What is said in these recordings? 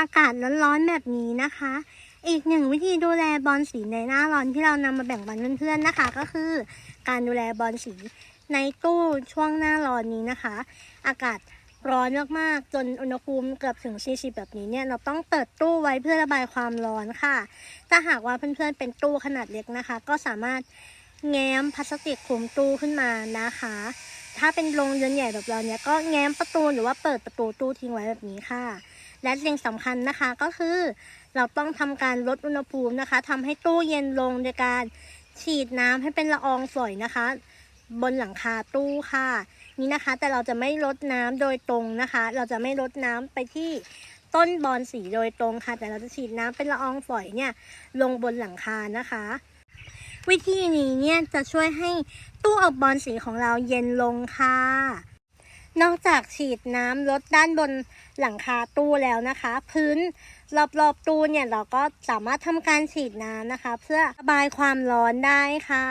อากาศร้อนๆแบบนี้นะคะ อีกหนึ่งวิธีดูแลบอลสีในหน้าร้อนที่เรานำมาแบ่งปันเพื่อนๆนะคะ ก็คือการดูแลบอลสีในตู้ช่วงหน้าร้อนนี้นะคะ อากาศร้อนมากๆ จนอุณหภูมิเกือบถึง 40 แบบนี้เนี่ย เราต้องเปิดตู้ไว้เพื่อระบายความร้อนค่ะ ถ้าหากว่าเพื่อนๆ เป็นตู้ขนาดเล็กนะคะ ก็สามารถแง้มพลาสติกคลุมตู้ขึ้นมานะคะ ถ้าเป็นโรงเรือนใหญ่แบบเราเนี่ย ก็แง้มประตูหรือว่าเปิดประตูตู้ทิ้งไว้แบบนี้ค่ะ และสิ่งสำคัญนะคะก็คือ เราต้องทำการลดอุณหภูมินะคะทำให้ตู้เย็นลงโดยการฉีดน้ำให้เป็นละอองฝอยนะคะ บนหลังคาตู้ค่ะ นี่นะคะแต่เราจะไม่ลดน้ำโดยตรงนะคะ เราจะไม่ลดน้ำไปที่ต้นบอนสีโดยตรงค่ะ แต่เราจะฉีดน้ำเป็นละอองฝอยเนี่ยลงบนหลังคานะคะ วิธีนี้เนี่ยจะช่วยให้ตู้ออกบอลสีของเราเย็นลงค่ะ นอกจากฉีดน้ำลดด้านบนหลังคาตู้แล้วนะคะ พื้นรอบๆตู้เนี่ยเราก็สามารถทำการฉีดน้ำนะคะ เพื่อระบายความร้อนได้ค่ะ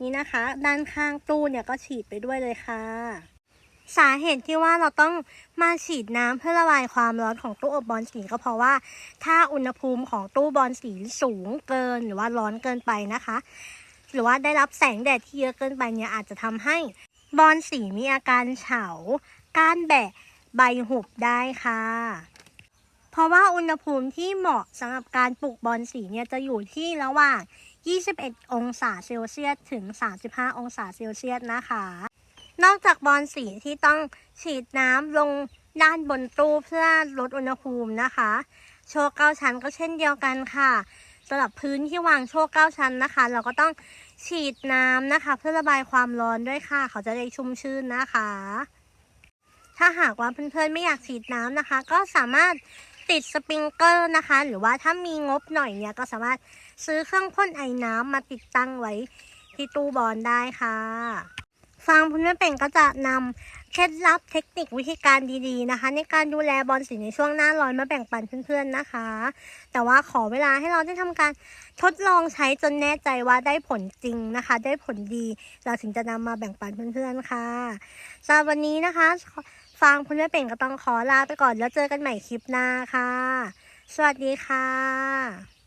นี่นะคะ ด้านข้างตู้เนี่ยก็ฉีดไปด้วยเลยค่ะ สาเหตุที่ว่าเราต้องมาฉีดน้ำเพื่อระบายความร้อนของตู้อบบอลสีก็เพราะว่า ถ้าอุณหภูมิของตู้บอลสีสูงเกินหรือว่าร้อนเกินไปนะคะ หรือว่าได้รับแสงแดดที่เยอะเกินไปเนี่ยอาจจะทำให้ บอลสีมีอาการเฉา ก้านแบะใบหุบได้ค่ะ เพราะว่าอุณหภูมิที่เหมาะสำหรับการปลูกบอลสีเนี่ยจะอยู่ที่ระหว่าง 21 องศาเซลเซียสถึง 35 องศาเซลเซียสนะคะ นอกจากบอลสีที่ต้องฉีดน้ำลงด้านบนตู้เพื่อลดอุณหภูมินะคะ โชว์เก้าชั้นก็เช่นเดียวกันค่ะำหรับพื้นที่วางโชว์เก้าชั้นนะคะ เราก็ต้องฉีดน้ำนะคะ เพื่อระบายความร้อนด้วยค่ะ เขาจะได้ชุ่มชื่นนะคะ ถ้าหากว่าเพื่อนๆไม่อยากฉีดน้ำนะคะ ก็สามารถติดสปริงเกอร์นะคะ หรือว่าถ้ามีงบหน่อยเนี่ยก็สามารถซื้อเครื่องพ่นไอ้น้ำมาติดตั้งไว้ที่ตู้บอลได้ค่ะ ฟังคุณแม่เป่งก็จะนำเคล็ดลับเทคนิควิธีการดีๆนะคะ ในการดูแลบอลสีในช่วงหน้าร้อนมาแบ่งปันเพื่อนๆนะคะ แต่ว่าขอเวลาให้เราได้ทำการทดลองใช้จนแน่ใจว่าได้ผลจริงนะคะ ได้ผลดีเราถึงจะนำมาแบ่งปันเพื่อนๆค่ะสำหรับวันนี้นะคะ ฟังคุณแม่เป่งก็ต้องขอลาไปก่อนแล้วเจอกันใหม่คลิปหน้าค่ะ สวัสดีค่ะ